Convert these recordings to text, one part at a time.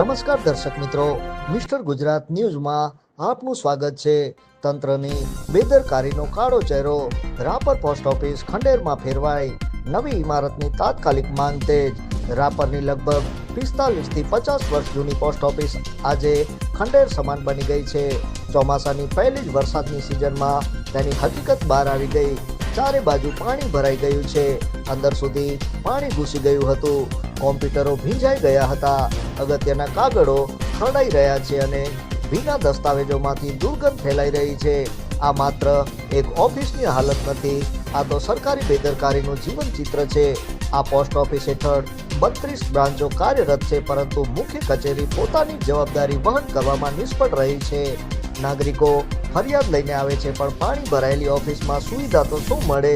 નમસ્કાર દર્શક મિત્રો. મિસ્ટર ગુજરાત ન્યૂઝમાં આપનું સ્વાગત છે. તંત્રની બેદરકારીનો કાળો ચહેરો, રાપર પોસ્ટ ઓફિસ ખંડેરમાં ફેરવાઈ, નવી ઇમારતની તાત્કાલિક માંગ તેજ. રાપરની લગભગ પિસ્તાલીસથી પચાસ વર્ષ જૂની પોસ્ટ ઓફિસ આજે ખંડેર સમાન બની ગઈ છે. ચોમાસાની પહેલી જ વરસાદની સિઝનમાં તેની હકીકત બહાર આવી ગઈ. ચારે બાજુ પાણી ભરાઈ ગયું છે. અંદર સુધી પાણી ઘૂસી ગયું હતું. કોમ્પ્યુટરો ભીંજાઈ ગયા હતા. અગત્યના કાગળો ખરડાઈ રહ્યા છે અને ભીના દસ્તાવેજોમાંથી દુર્ગંધ ફેલાઈ રહી છે. આ માત્ર એક ઓફિસની હાલત નથી, આ તો સરકારી બેદરકારીનું જીવન ચિત્ર છે. આ પોસ્ટ ઓફિસ હેઠળ બત્રીસ બ્રાન્ચો કાર્યરત છે, પરંતુ મુખ્ય કચેરી પોતાની જવાબદારી વહન કરવામાં નિષ્ફળ રહી છે. નાગરિકો ફરિયાદ લઈને આવે છે, પણ પાણી ભરાયેલી ઓફિસમાં સુવિધા તો શું મળે?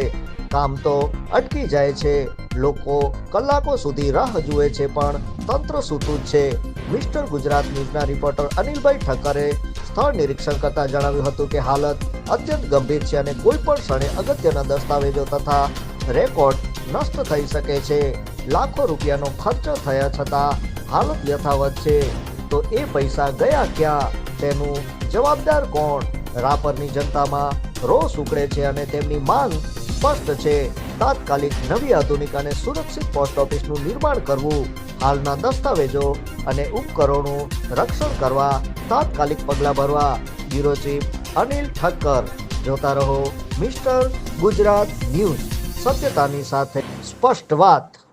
કામ તો અટકી જાય છે. લોકો કલાકો સુધી રાહ જુએ છે પણ તંત્ર સૂતું છે. મિસ્ટર ગુજરાત ન્યૂઝના રિપોર્ટર અનિલભાઈ ઠક્કરે સ્થળ નિરીક્ષણ કરતા જણાવ્યું હતું કે હાલત અત્યંત ગંભીર છે અને કોઈ પણ ક્ષણે અગત્યના દસ્તાવેજો તથા રેકોર્ડ નષ્ટ થઈ શકે છે. લાખો રૂપિયાનો ખર્ચ થયા છતાં હાલત યથાવત છે. તો એ પૈસા ગયા ક્યાં? તેનું જવાબદાર કોણ? રાપરની જનતામાં રોષ ઉકળે છે અને તેમની માંગ સ્પષ્ટ છે. તાત્કાલિક નવી આધુનિક અને સુરક્ષિત પોસ્ટ ઓફિસનું નિર્માણ કરવું, હાલના દસ્તાવેજો અને ઉપકરણોનું રક્ષણ કરવા, તાત્કાલિક પગલાં ભરવા, બ્યુરો ચીફ અનિલ ઠક્કર. જોતા રહો મિસ્ટર ગુજરાત ન્યૂઝ. સત્યતાની સાથે સ્પષ્ટ વાત.